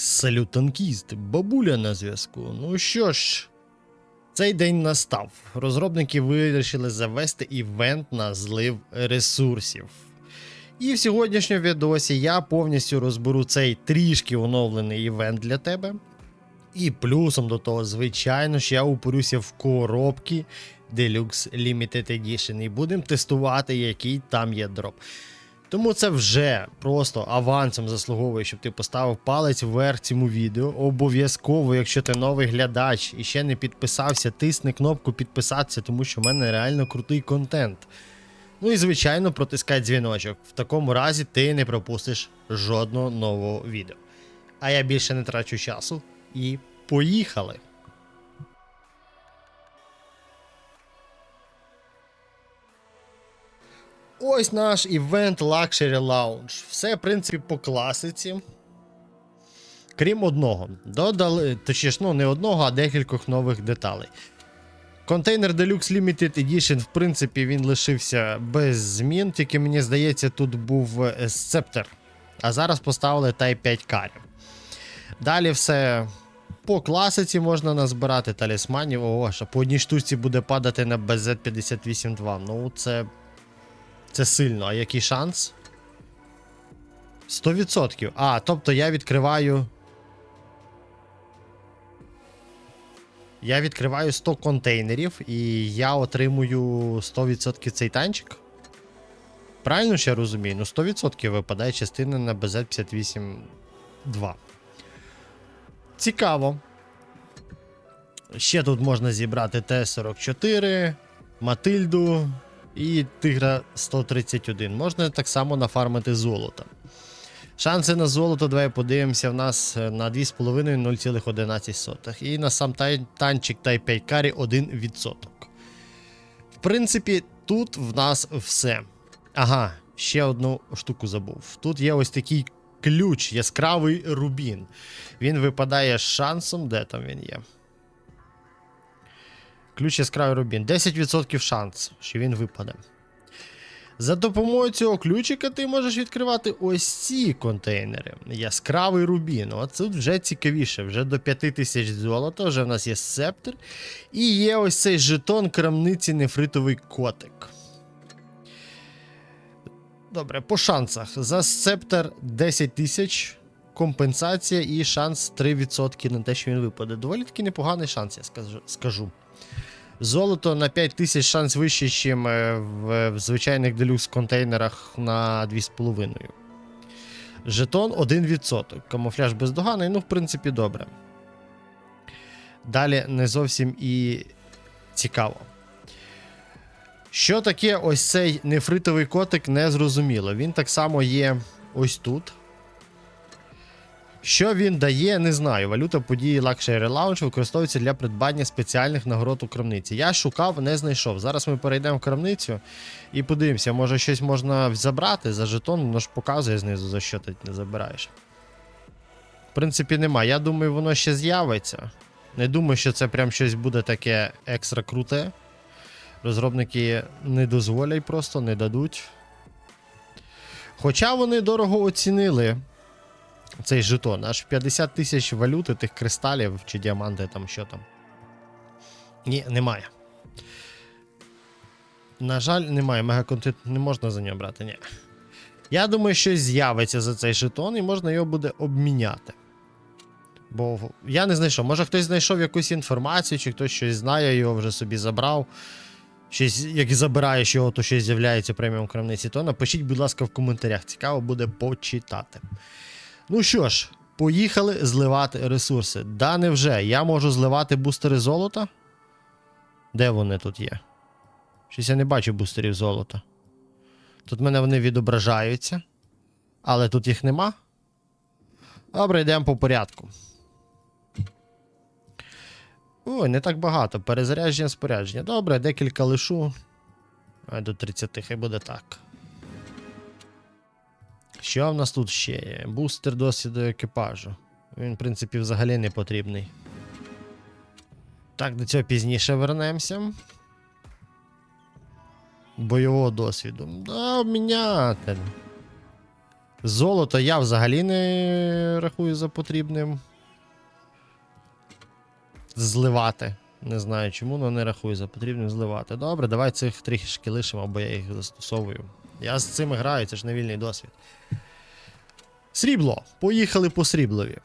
Салют танкіст, бабуля на зв'язку. Ну що ж, цей день настав. Розробники вирішили завести івент на злив ресурсів. І в сьогоднішньому відосі я повністю розберу цей трішки оновлений івент для тебе. І плюсом до того, звичайно ж, я упорюся в коробки Deluxe Limited Edition і будемо тестувати, який там є дроп. Тому це вже просто авансом заслуговує, щоб ти поставив палець вверх цьому відео. Обов'язково, якщо ти новий глядач і ще не підписався, тисни кнопку підписатися, тому що в мене реально крутий контент. Ну і звичайно, протискай дзвіночок. В такому разі ти не пропустиш жодного нового відео. А я більше не трачу часу і поїхали! Ось наш івент Luxury Lounge. Все, в принципі, по класиці. Крім одного. Додали, точніше, ну не одного, а декількох нових деталей. Контейнер Deluxe Limited Edition, в принципі, він лишився без змін, тільки мені здається, тут був е, сцептер. А зараз поставили Type 5 карів. Далі все по класиці можна назбирати талісманів. Ого, що по одній штуці буде падати на BZ582. Ну, це. Це сильно. А який шанс? 100%. А, тобто я відкриваю. Я відкриваю 100 контейнерів і я отримую 100% цей танчик. Правильно ж я розумію? Ну 100% випадає частина на BZ582. Цікаво. Ще тут можна зібрати Т-44, Матильду і Тигра 131. Можна так само нафармити золото. Шанси на золото, давай подивимося, в нас е, на 2,5 0,11. І на сам тай- танчик 5 карі 1%. В принципі, тут в нас все. Ага, ще одну штуку забув. Тут є ось такий ключ, яскравий рубін. Він випадає з шансом, де там він є. Ключ яскравий рубін. 10% шанс, що він випаде. За допомогою цього ключика ти можеш відкривати ось ці контейнери. Яскравий рубін. От вже цікавіше, вже до 5000 золота, вже в нас є сцептер. І є ось цей жетон крамниці нефритовий котик. Добре, по шансах. За сцептер 10 тисяч, компенсація і шанс 3% на те, що він випаде. Доволі таки непоганий шанс, я скажу. Золото на 5000 шанс вищий, ніж в, в звичайних делюкс контейнерах на 2,5. Жетон 1%. Камуфляж бездоганий, ну, в принципі, добре. Далі не зовсім і цікаво. Що таке ось цей нефритовий котик, не зрозуміло. Він так само є ось тут. Що він дає, не знаю. Валюта події Luxury Lounge використовується для придбання спеціальних нагород у крамниці. Я шукав, не знайшов. Зараз ми перейдемо в крамницю і подивимося, може щось можна забрати за жетон, воно ж показує знизу, за що ти не забираєш. В принципі, нема. Я думаю, воно ще з'явиться. Не думаю, що це прям щось буде таке екстра круте. Розробники не дозволять просто, не дадуть. Хоча вони дорого оцінили цей жетон. Аж 50 тисяч валюти тих кристалів чи діаманти там що там. Ні, немає. На жаль, немає. Мегаконтент не можна за нього брати. Ні. Я думаю, щось з'явиться за цей жетон і можна його буде обміняти. Бо я не знайшов. Може хтось знайшов якусь інформацію, чи хтось щось знає, його вже собі забрав. Щось, як забираєш його, то щось з'являється преміум крамниці, то напишіть, будь ласка, в коментарях. Цікаво буде почитати. Ну що ж, поїхали зливати ресурси. Да, невже, я можу зливати бустери золота? Де вони тут є? Щось я не бачу бустерів золота. Тут в мене вони відображаються. Але тут їх нема. Добре, йдемо по порядку. Ой, не так багато. Перезарядження спорядження. Добре, декілька лишу. А до 30, хай буде так. Що в нас тут ще є? Бустер досвіду екіпажу. Він, в принципі, взагалі не потрібний. Так, до цього пізніше вернемося. Бойового досвіду. Да, обміняти. Золото я взагалі не рахую за потрібним. Зливати. Не знаю чому, але не рахую за потрібним зливати. Добре, давай цих трішки лишимо, бо я їх застосовую. Я з цими граю, це ж не вільний досвід. Срібло. Поїхали по сріблові.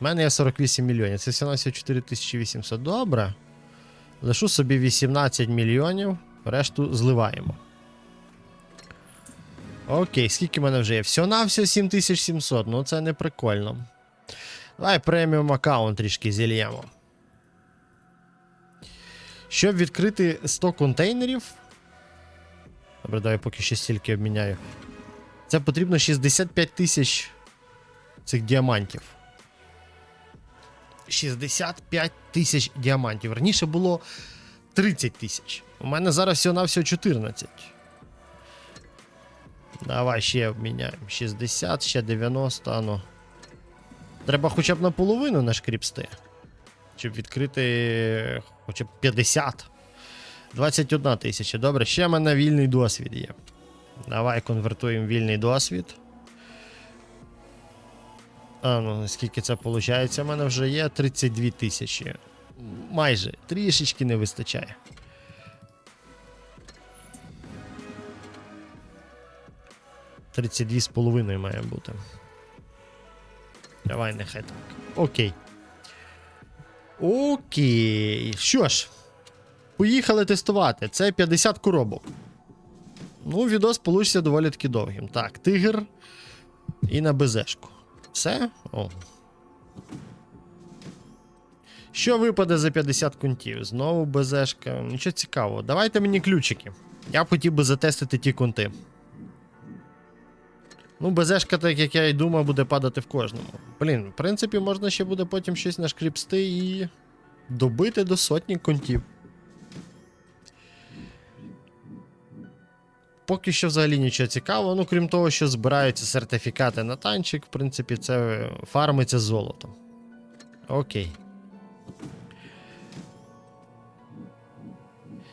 У мене є 48 мільйонів. Це всього 4800. Добре. Лишу собі 18 мільйонів, решту зливаємо. Окей, скільки в мене вже є? Всього на все 7700, ну це не прикольно. Давай преміум аккаунт трішки зільємо. Щоб відкрити 100 контейнерів. Добре, давай поки ще стільки обміняю. Це потрібно 65 тисяч цих діамантів. 65 тисяч діамантів. Раніше було 30 тисяч. У мене зараз всього на всього 14. Давай ще обміняємо. 60, ще 90, ану. Треба хоча б наполовину нашкріпсти. Щоб відкрити хоча б 50. 21 тисяча. Добре, ще в мене вільний досвід є. Давай конвертуємо вільний досвід. А, ну скільки це виходить? У мене вже є 32 тисячі. Майже трішечки не вистачає. Тридцять дві з половиною має бути. Давай, нехай так. Окей. Окей. Що ж, поїхали тестувати. Це 50 коробок. Ну, відос получиться доволі таки довгим. Так, тигр і на БЗшку. Все? О. Що випаде за 50 кунтів? Знову БЗшка. Нічого цікавого. Давайте мені ключики. Я хотів би затестити ті кунти. Ну, БЗшка, так як я і думав, буде падати в кожному. Блін, в принципі, можна ще буде потім щось нашкріпсти і добити до сотні контів. Поки що взагалі нічого цікавого, ну крім того, що збираються сертифікати на танчик, в принципі, це фармиться золотом. Окей.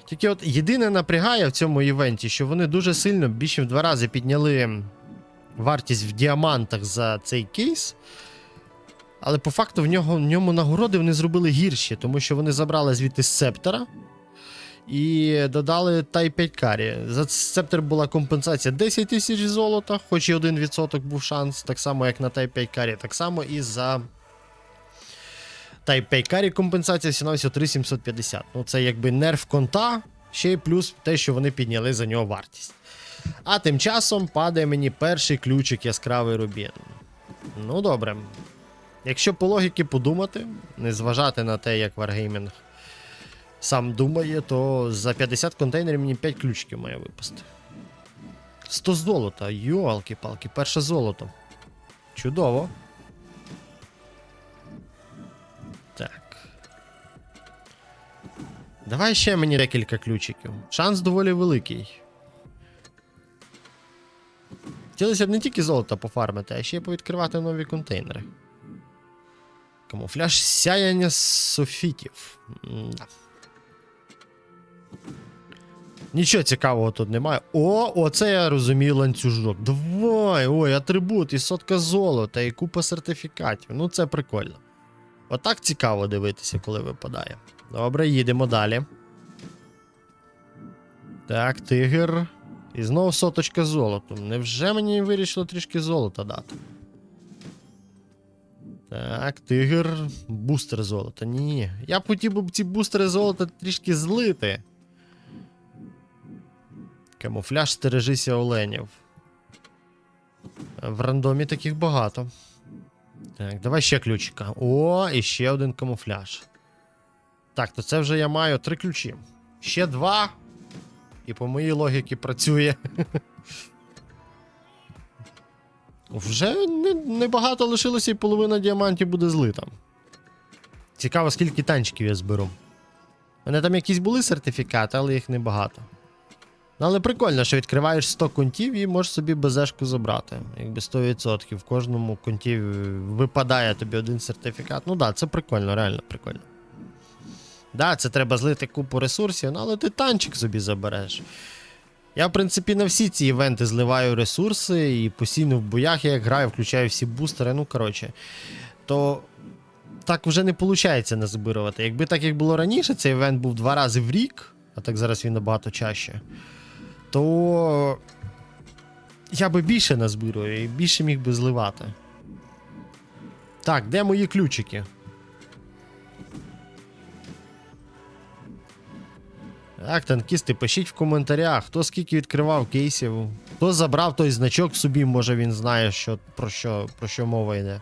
Тільки от єдине напрягає в цьому івенті, що вони дуже сильно більше в два рази підняли вартість в діамантах за цей кейс. Але по факту в нього, в ньому нагороди вони зробили гірші, тому що вони забрали звідти септора і додали Тай 5 карі. За септор була компенсація 10 тисяч золота, хоч і 1% був шанс, так само, як на Тай 5 карі, так само і за Тай 5 карі компенсація всього 3750. Ну це якби нерв конта, ще й плюс те, що вони підняли за нього вартість. А тим часом падає мені перший ключик яскравий рубін. Ну добре. Якщо по логіки подумати, не зважати на те, як Wargaming сам думає, то за 50 контейнерів мені 5 ключиків має випасти. 100 золота, йолки-палки, перше золото. Чудово. Так. Давай ще мені декілька ключиків. Шанс доволі великий. Хотілося б не тільки золото пофармити, а ще й повідкривати нові контейнери. Камуфляж сяяння софітів. М-да. Нічого цікавого тут немає. О, оце я розумію ланцюжок. Давай, ой, атрибут, і сотка золота, і купа сертифікатів. Ну це прикольно. Отак цікаво дивитися, коли випадає. Добре, їдемо далі. Так, тигр. І знову соточка золоту. Невже мені вирішило трішки золота дати? Так, тигр. Бустер золота. Ні. Я б хотів би ці бустери золота трішки злити. Камуфляж стережися оленів. В рандомі таких багато. Так, давай ще ключика. О, і ще один камуфляж. Так, то це вже я маю три ключі. Ще два. І по моїй логіці працює. Вже не- небагато лишилося і половина діамантів буде злита. Цікаво, скільки танчиків я зберу. У мене там якісь були сертифікати, але їх небагато. Ну, але прикольно, що відкриваєш 100 контів і можеш собі безешку забрати. Якби 100%. В кожному конті випадає тобі один сертифікат. Ну так, да, це прикольно, реально прикольно. Да, це треба злити купу ресурсів, ну, але ти танчик собі забереш. Я, в принципі, на всі ці івенти зливаю ресурси і постійно в боях я як граю, включаю всі бустери. Ну, коротше, то так вже не виходить назбирувати. Якби так як було раніше, цей івент був два рази в рік, а так зараз він набагато чаще, то я би більше назбирую і більше міг би зливати. Так, де мої ключики? Так, танкісти, пишіть в коментарях, хто скільки відкривав кейсів, хто забрав той значок собі, може він знає, що, про, що, про що мова йде.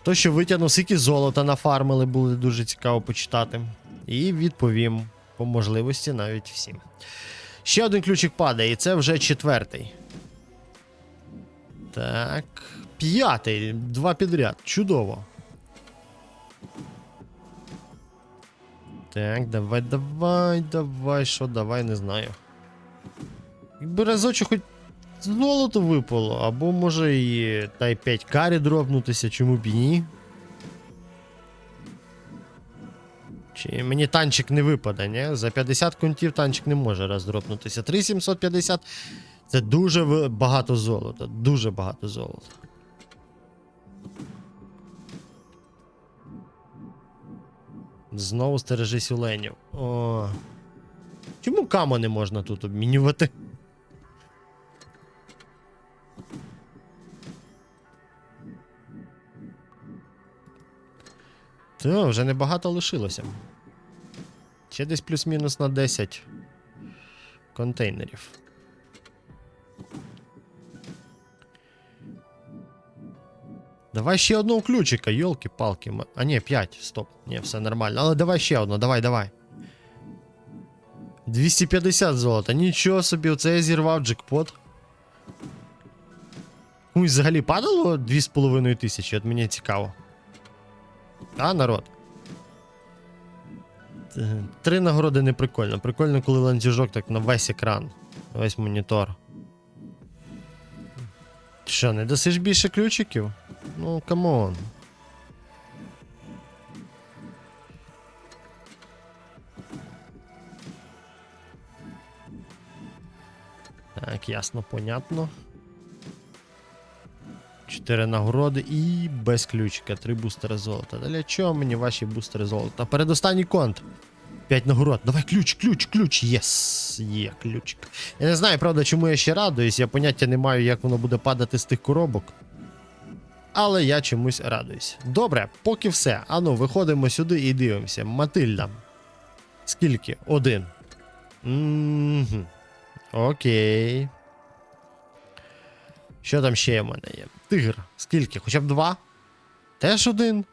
Хто що витягнув, скільки золота нафармили, буде дуже цікаво почитати. І відповім по можливості навіть всім. Ще один ключик падає, і це вже четвертий. Так. П'ятий, два підряд. Чудово. Так, давай, давай, давай, що, давай, не знаю. Якби разочок хоч золото випало, або може і та й 5 карі дропнутися, чому б і ні. Чи мені танчик не випаде, ні? За 50 контів танчик не може роздропнутися. 3750 це дуже багато золота. Дуже багато золота. Знову стережись оленів. О. Чому камо не можна тут обмінювати? Та, вже небагато лишилося. Ще десь плюс-мінус на 10 контейнерів. Давай ще одного ключика, йолки-палки. м- А ні, 5, стоп. Ні, все нормально. Але давай ще одну, давай, давай. 250 золота. Нічого собі, оце я зірвав джекпот. Ой, взагалі падало 2,5 тисячі, от мені цікаво. А, народ. Три нагороди не прикольно. Прикольно, коли ланцюжок так на весь екран, на весь монітор. Що, не досиш більше ключиків? Ну, камон. Так, ясно, понятно. Чотири нагороди і без ключика. Три бустери золота. Для чого мені ваші бустери золота? Передостанній конт. П'ять нагород. Давай ключ, ключ, ключ. Єс. Є ключик. Я не знаю, правда, чому я ще радуюсь. Я поняття не маю, як воно буде падати з тих коробок. Але я чомусь радуюсь. Добре, поки все. Ану, виходимо сюди і дивимося. Матильда. Скільки? Один. Окей. Що там ще в мене є? Тигр. Скільки? Хоча б два? Теж один.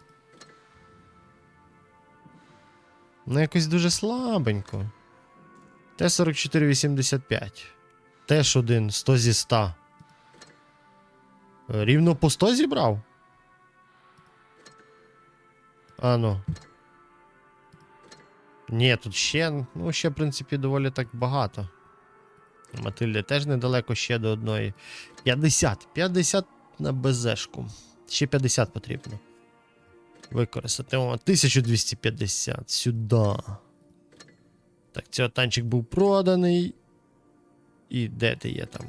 Ну, якось дуже слабенько. Т-4485. Теж один, 100 зі 100. Е, Рівно по 100 зібрав? А ну. Ні, тут ще, ну, ще, в принципі, доволі так багато. Матильди теж недалеко ще до одної. 50. 50 на БЗшку. Ще 50 потрібно. Використати. О, 1250. Сюди. Так, цей танчик був проданий. І де ти є там?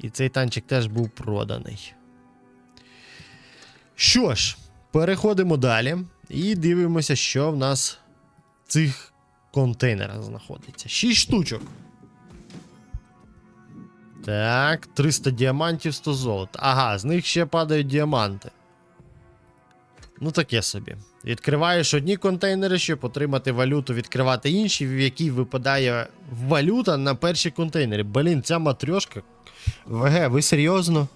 І цей танчик теж був проданий. Що ж, переходимо далі і дивимося, що в нас в цих контейнерах знаходиться. 6 штучок. Так, 300 діамантів, 100 золота. Ага, з них ще падають діаманти. Ну, таке собі. Відкриваєш одні контейнери, щоб отримати валюту, відкривати інші, в якій випадає валюта на перші контейнери. Блін, ця матрьошка. ВГ, ви серйозно?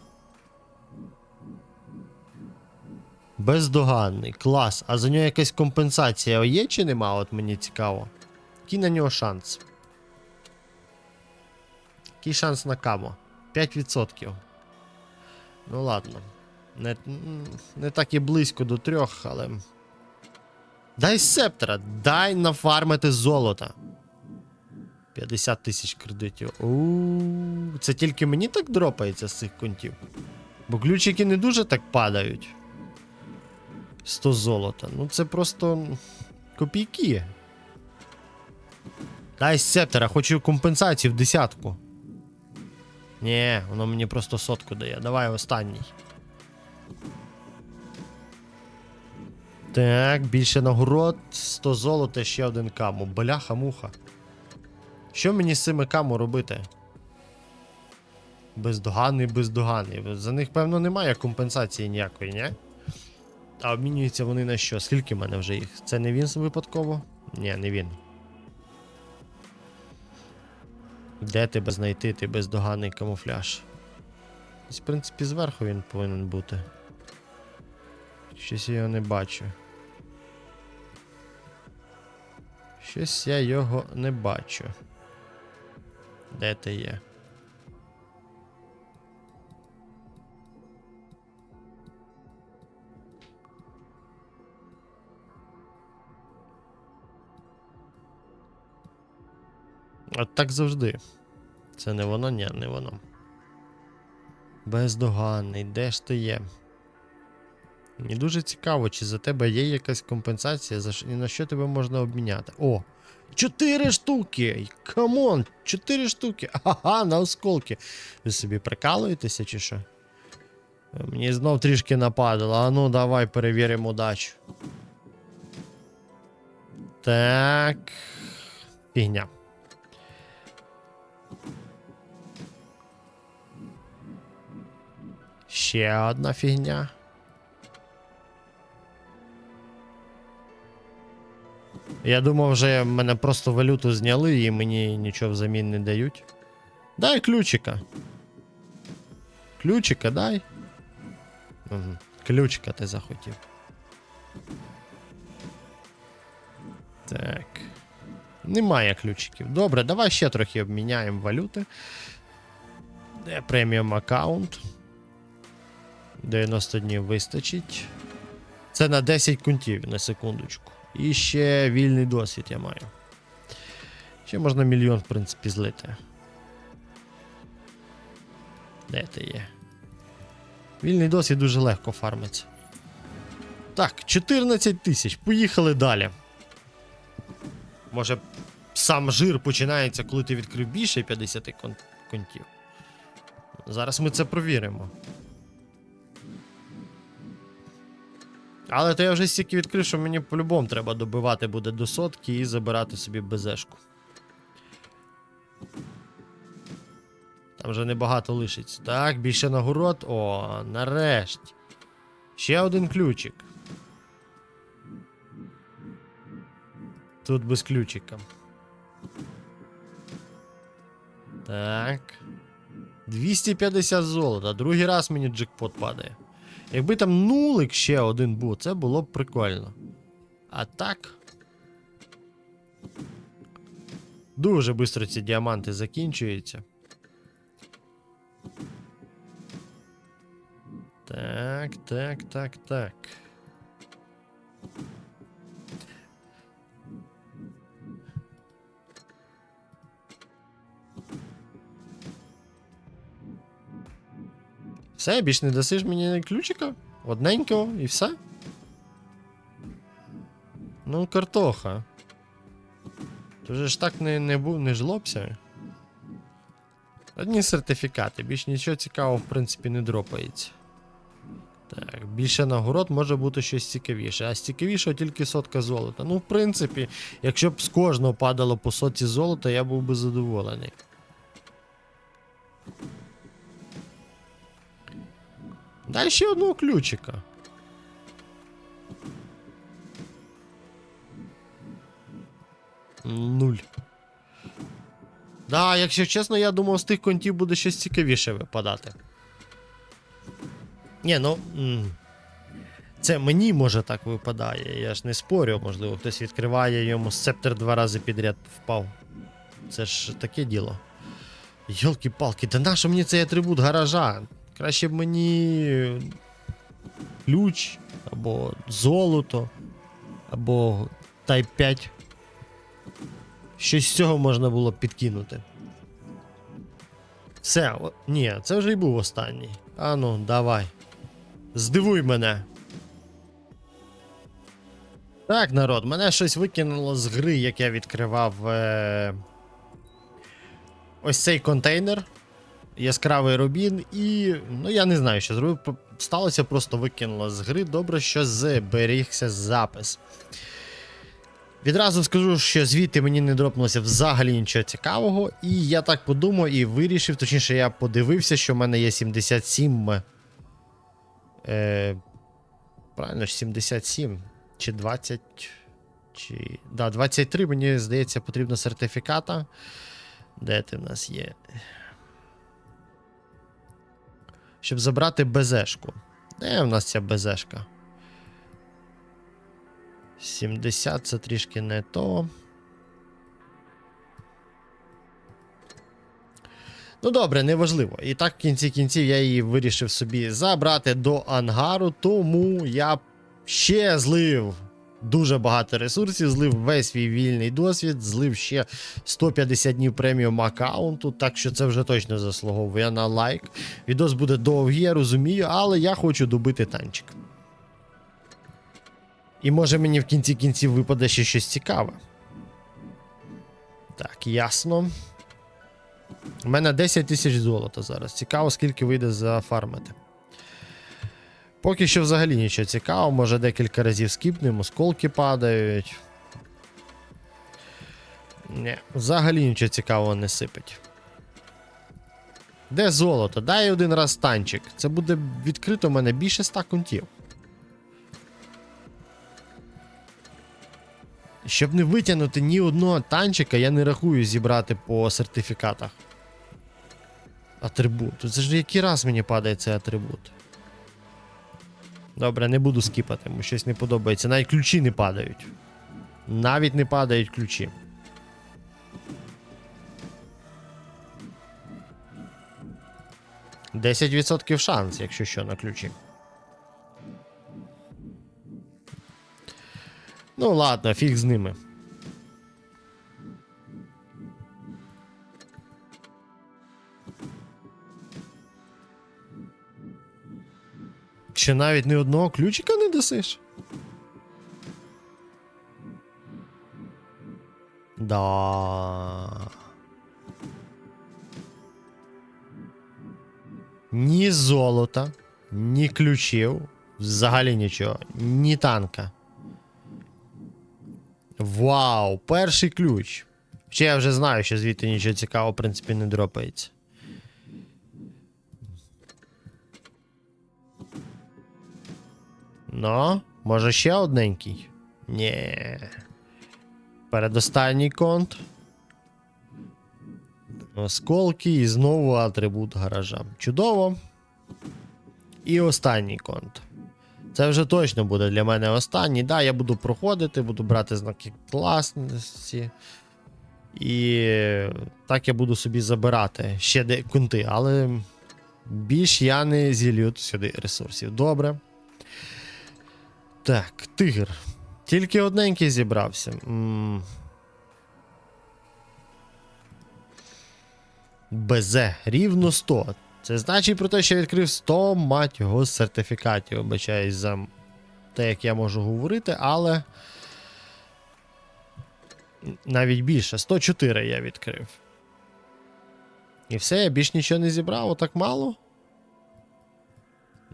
Бездоганний, клас. А за нього якась компенсація є чи нема? От мені цікаво. Який на нього шанс? Який шанс на камо? 5%. Ну ладно. Не, не так і близько до трьох, але. Дай септора, дай нафармити золота. 50 тисяч кредитів. У, це тільки мені так дропається з цих контів. Бо ключики не дуже так падають. 100 золота. Ну це просто копійки. Дай сцептера, хочу компенсацію в десятку. Ні, воно мені просто сотку дає. Давай останній. Так, більше нагород, 100 золота, ще один каму. Бляха-муха. Що мені з цими каму робити? Бездоганний, бездоганний. За них, певно, немає компенсації ніякої, ні? А обмінюються вони на що? Скільки в мене вже їх? Це не він випадково? Ні, не він. Де тебе знайти, ти бездоганний камуфляж? В принципі, зверху він повинен бути. Щось я його не бачу. Щось я його не бачу. Де ти є? От так завжди. Це не воно, ні, не воно. Бездоганний, де ж ти є? Мені дуже цікаво, чи за тебе є якась компенсація, за і на що тебе можна обміняти. О! Чотири штуки! Камон! Чотири штуки! Ага, на осколки. Ви собі прикалуєтеся чи що? Е, Мені знов трішки нападало. А ну давай перевіримо удачу. Так. Фігня. Ще одна фігня. Я думав, вже мене просто валюту зняли і мені нічого взамін не дають. Дай ключика. Ключика дай. Угу. Ключика ти захотів. Так. Немає ключиків. Добре, давай ще трохи обміняємо валюти. Де преміум аккаунт? 90 днів вистачить. Це на 10 кунтів на секундочку. І ще вільний досвід я маю. Ще можна мільйон, в принципі, злити. Де ти є? Вільний досвід дуже легко фармиться. Так, 14 тисяч. Поїхали далі. Може, сам жир починається, коли ти відкрив більше 50 кон- контів. Зараз ми це провіримо. Але то я вже стільки відкрив, що мені по-любому треба добивати буде до сотки і забирати собі безешку. Там вже небагато лишиться. Так, більше нагород. О, нарешті. Ще один ключик. Тут без ключика. Так. 250 золота. Другий раз мені джекпот падає. Якби там нулик ще один був, це було б прикольно. А так. Дуже швидко ці діаманти закінчуються. Так, так, так, так. Все, більш не дасиш мені ключика? Одненького і все? Ну, картоха. Ти вже ж так не, не, не жлобся. Одні сертифікати, більш нічого цікавого, в принципі, не дропається. Так, більше нагород може бути щось цікавіше. А з цікавішого тільки сотка золота. Ну, в принципі, якщо б з кожного падало по сотці золота, я був би задоволений. Дай ще одного ключика. Нуль. Да, якщо чесно, я думав, з тих контів буде щось цікавіше випадати. Ні, ну. Це мені може так випадає. Я ж не спорю, можливо, хтось відкриває йому сцептер два рази підряд впав. Це ж таке діло. Йолки-палки, да нащо мені цей атрибут гаража? Краще б мені ключ, або золото, або Type 5. Щось з цього можна було б підкинути. Все, о, ні, це вже й був останній. Ану, давай. Здивуй мене. Так, народ, мене щось викинуло з гри, як я відкривав е- ось цей контейнер, яскравий рубін, і. Ну, я не знаю, що зробив. Сталося, просто викинуло з гри. Добре, що зберігся запис. Відразу скажу, що звідти мені не дропнулося взагалі нічого цікавого. І я так подумав і вирішив, точніше, я подивився, що в мене є 77. Е, правильно ж, 77 чи 20. Чи... Да, 23, мені здається, потрібно сертифіката. Де ти в нас є? Щоб забрати БЗшку. Де в нас ця БЗшка? 70 це трішки не то. Ну добре, неважливо. І так в кінці кінців я її вирішив собі забрати до ангару, тому я ще злив дуже багато ресурсів, злив весь свій вільний досвід, злив ще 150 днів преміум аккаунту, так що це вже точно заслуговує на лайк. Відос буде довгий, я розумію, але я хочу добити танчик. І може мені в кінці кінців випаде ще щось цікаве. Так, ясно. У мене 10 тисяч золота зараз. Цікаво, скільки вийде зафармити. Поки що взагалі нічого цікавого, може декілька разів скіпнемо, осколки падають. Ні, взагалі нічого цікавого не сипить. Де золото? Дай один раз танчик. Це буде відкрито в мене більше 100 контів. Щоб не витягнути ні одного танчика, я не рахую зібрати по сертифікатах. Атрибут. Це ж який раз мені падає цей атрибут. Добре, не буду скіпати, бо щось не подобається. Навіть ключі не падають. Навіть не падають ключі. Десять відсотків шанс, якщо що, на ключі. Ну ладно, фіг з ними. Чи навіть ні одного ключика не досиш? Да. Ні золота, ні ключів, взагалі нічого, ні танка. Вау, перший ключ. Ще я вже знаю, що звідти нічого цікавого, в принципі, не дропається. Ну, може ще одненький? Ні. Передостанній конт. Осколки і знову атрибут гаража. Чудово. І останній конт. Це вже точно буде для мене останній. Да, я буду проходити, буду брати знаки класності. І так я буду собі забирати ще де кунти, але більш я не зілью сюди ресурсів. Добре. Так, тигр. Тільки одненький зібрався. м БЗ, рівно 100. Це значить про те, що я відкрив 100 мать його сертифікатів. Обичаюсь за те, як я можу говорити, але. Навіть більше. 104 я відкрив. І все, я більш нічого не зібрав, отак мало.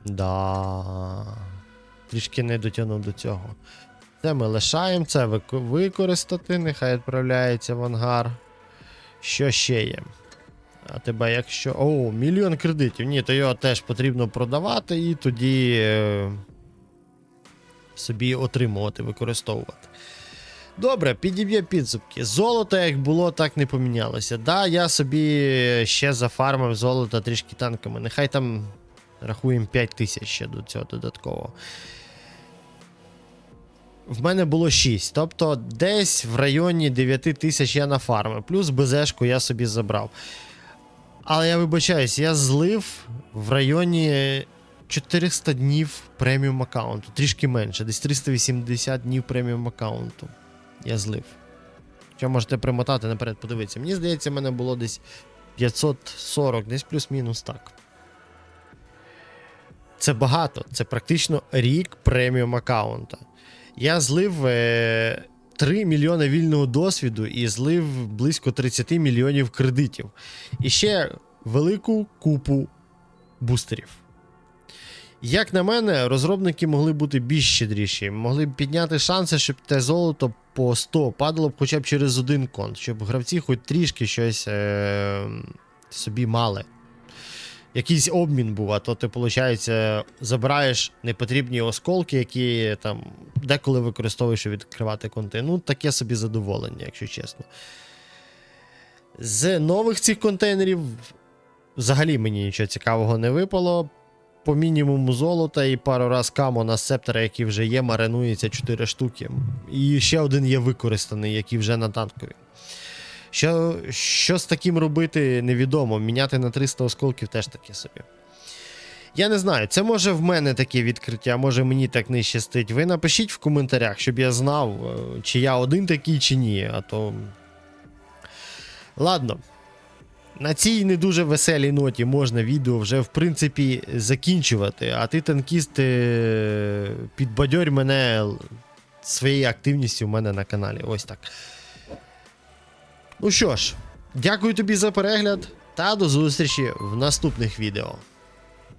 Да. Трішки не дотягнув до цього. Це ми лишаємо, це використати, нехай відправляється в ангар. Що ще є? А тебе якщо. О, мільйон кредитів. Ні, то його теж потрібно продавати і тоді е, собі отримувати, використовувати. Добре, підіб'є підсумки. Золото, як було, так не помінялося. Да, я собі ще зафармив золото трішки танками. Нехай там рахуємо 5 тисяч ще до цього додатково. В мене було 6. Тобто десь в районі 9 тисяч я нафармив. Плюс БЗшку я собі забрав. Але я вибачаюсь, я злив в районі 400 днів преміум аккаунту. Трішки менше, десь 380 днів преміум аккаунту. Я злив. Що можете примотати наперед, подивитися. Мені здається, в мене було десь 540, десь плюс-мінус так. Це багато. Це практично рік преміум аккаунта. Я злив е, 3 мільйони вільного досвіду і злив близько 30 мільйонів кредитів. І ще велику купу бустерів. Як на мене, розробники могли бути більш щедріші, могли б підняти шанси, щоб те золото по 100 падало б хоча б через один конт, щоб гравці хоч трішки щось е- собі мали. Якийсь обмін був, а то ти, виходить, забираєш непотрібні осколки, які там деколи використовуєш, щоб відкривати конти. Ну, таке собі задоволення, якщо чесно. З нових цих контейнерів взагалі мені нічого цікавого не випало. По мінімуму золота і пару раз камо на септора, які вже є, маринується 4 штуки. І ще один є використаний, який вже на танкові. Що, що з таким робити, невідомо. Міняти на 300 осколків теж таке собі. Я не знаю, це може в мене таке відкриття, може мені так не щастить. Ви напишіть в коментарях, щоб я знав, е, чи я один такий, чи ні. А то. Ладно. На цій не дуже веселій ноті можна відео вже в принципі закінчувати. А ти, танкіст, е, підбадьорь мене своєю активністю в мене на каналі. Ось так. Ну що ж, дякую тобі за перегляд та до зустрічі в наступних відео.